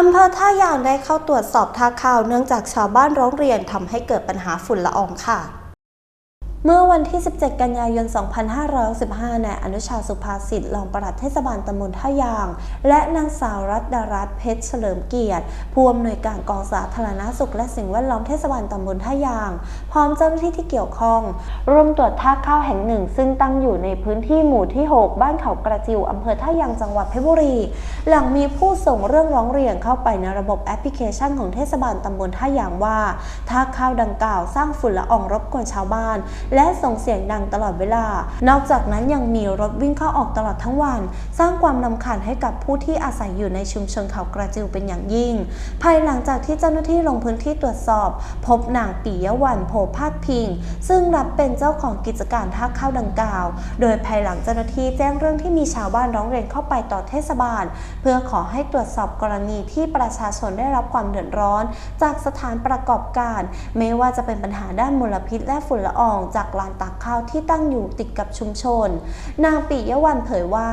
อำเภอท่ายางได้เข้าตรวจสอบท่าข้าวเนื่องจากชาวบ้านร้องเรียนทำให้เกิดปัญหาฝุ่นละอองค่ะ เมื่อวันที่ 17 กันยายน 2565นายอนุชาสุภาสิทธิ์รองปลัดเทศบาลตำบลท่ายาง และนางสาวรัตดารัตเพชรเฉลิมเกียรติผู้อำนวยการกองสาธารณสุข และสิ่งแวดล้อมเทศบาลตำบลท่ายาง พร้อมเจ้าหน้าที่ที่เกี่ยวข้องร่วมตรวจท่าข้าวแห่งหนึ่ง ซึ่งตั้งอยู่ในพื้นที่หมู่ที่ 6 บ้านเขากระจิวอำเภอท่ายางจังหวัดเพชรบุรี หลังมีผู้ส่งเรื่องร้องเรียนเข้าไปในระบบแอปพลิเคชันของเทศบาลตำบลท่ายางว่าท่าข้าวดังกล่าวสร้างฝุ่นละอองรบกวนชาวบ้านและส่งเสียงดังตลอดเวลา นอกจากนั้นยังมีรถวิ่งเข้าออกตลอดทั้งวัน สร้างความรำคาญให้กับผู้ที่อาศัยอยู่ในชุมชนเขากระจิวเป็นอย่างยิ่ง ภายหลังจากที่เจ้าหน้าที่ลงพื้นที่ตรวจสอบ พบนางปิยวันโพพาดพิง ซึ่งรับเป็นเจ้าของกิจการท่าข้าวดังกล่าว โดยภายหลังเจ้าหน้าที่แจ้งเรื่องที่มีชาวบ้านร้องเรียนเข้าไปต่อเทศบาล เพื่อขอให้ตรวจสอบกรณีที่ประชาชนได้รับความเดือดร้อน จากสถานประกอบการ ไม่ว่าจะเป็นปัญหาด้านมลพิษและฝุ่นละอองจากลานตากข้าวที่ตั้งอยู่ติดกับชุมชน นางปิยวันเผยว่า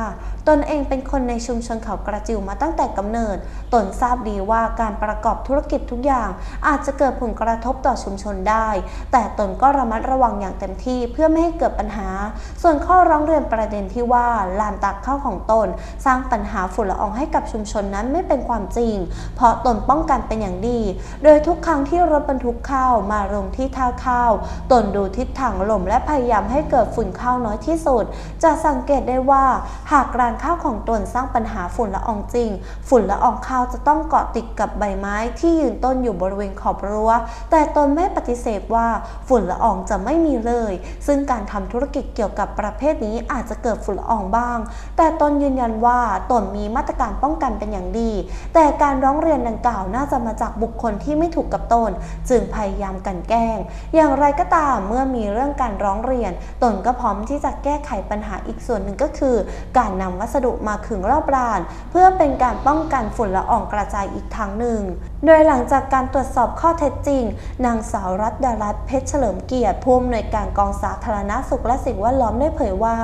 ตนเองเป็นคนในชุมชนเขากระจิวมาตั้งแต่กำเนิด ตนทราบดีว่าการประกอบธุรกิจทุกอย่าง อาจจะเกิดผลกระทบต่อชุมชนได้ แต่ตนก็ระมัดระวังอย่างเต็มที่เพื่อไม่ให้เกิดปัญหา ส่วนข้อร้องเรียนประเด็นที่ว่าลานตากข้าวของตน สร้างปัญหาฝุ่นละอองให้กับชุมชนนั้นไม่เป็นความจริง เพราะตนป้องกันเป็นอย่างดี โดยทุกครั้งที่รถบรรทุกข้าวมาลงที่ท่าข้าว ตนดูทิศทางลมและพยายามให้เกิดฝุ่นข้าวน้อยที่สุด จะสังเกตได้ว่า หากรานข้าวของตนสร้างปัญหาฝุ่นละอองจริง ฝุ่นละอองข้าวจะต้องเกาะติดกับใบไม้ที่ยืนต้นอยู่บริเวณขอบรั้ว แต่ตนไม่ปฏิเสธว่าฝุ่นละอองจะไม่มีเลย ซึ่งการทำธุรกิจเกี่ยวกับประเภทนี้อาจจะเกิดฝุ่นละอองบ้าง แต่ตนยืนยันว่าตนมีมาตรการป้องกันเป็นอย่างดี แต่การร้องเรียนดังกล่าวน่าจะมาจากบุคคลที่ไม่ถูกกับตน จึงพยายามกันแกล้ง อย่างไรก็ตามเมื่อมีเรื่องื่องการร้องเรียน ตนก็พร้อมที่จะแก้ไขปัญหาอีกส่วนหนึ่งก็คือ การนำวัสดุมาขึงรอบราน เพื่อเป็นการป้องกันฝุ่นละอองกระจายอีกทางหนึ่ง โดยหลังจากการตรวจสอบข้อเท็จจริง นางสาวรัตดารัตเพชรเฉลิมเกียรติผู้อำนวยการกองสาธารณสุขและสิ่งแวดล้อมได้เผยว่า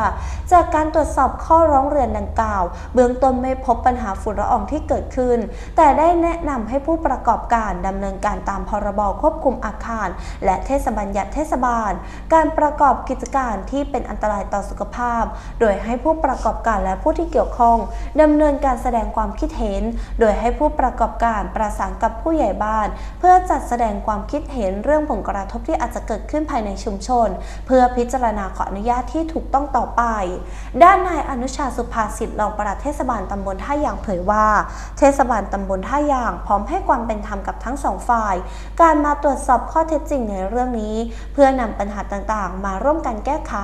จากการตรวจสอบข้อร้องเรียนดังกล่าว เบื้องต้นไม่พบปัญหาฝุ่นละอองที่เกิดขึ้น แต่ได้แนะนำให้ผู้ประกอบการดำเนินการตามพรบควบคุมอาคาร และเทศบัญญัติเทศบาลการประกอบกิจการที่เป็นอันตรายต่อสุขภาพ โดยให้ผู้ประกอบการและผู้ที่เกี่ยวข้องดำเนินการแสดงความคิดเห็น โดยให้ผู้ประกอบการประสานกับผู้ใหญ่บ้าน เพื่อจัดแสดงความคิดเห็นเรื่องผลกระทบที่อาจจะเกิดขึ้นภายในชุมชน เพื่อพิจารณาขออนุญาตที่ถูกต้องต่อไป ด้านนายอนุชาสุภาสิทธิ์รองปลัดเทศบาลตำบลท่ายางเผยว่า เทศบาลตำบลท่ายาง พร้อมให้ความเป็นธรรมกับทั้งสองฝ่าย การมาตรวจสอบข้อเท็จจริงในเรื่องนี้ เพื่อนำปัญหาต่างๆ มาร่วมกันแก้ไข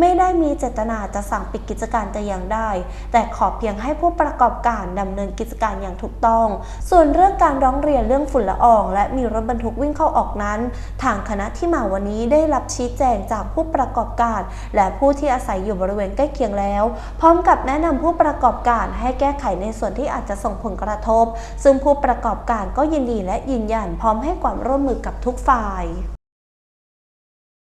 ไม่ได้มีเจตนาจะสั่งปิดกิจการแต่อย่างใดแต่ขอเพียงให้ผู้ประกอบการดำเนินกิจการอย่างถูกต้อง ส่วนเรื่องการร้องเรียนเรื่องฝุ่นละออง และมีรถบรรทุกวิ่งเข้าออกนั้น ทางคณะที่มาวันนี้ได้รับชี้แจงจากผู้ประกอบการ และผู้ที่อาศัยอยู่บริเวณใกล้เคียงแล้ว พร้อมกับแนะนำผู้ประกอบการให้แก้ไขในส่วนที่อาจจะส่งผลกระทบ ซึ่งผู้ประกอบการก็ยินดีและยืนยันพร้อมให้ความร่วมมือกับทุกฝ่าย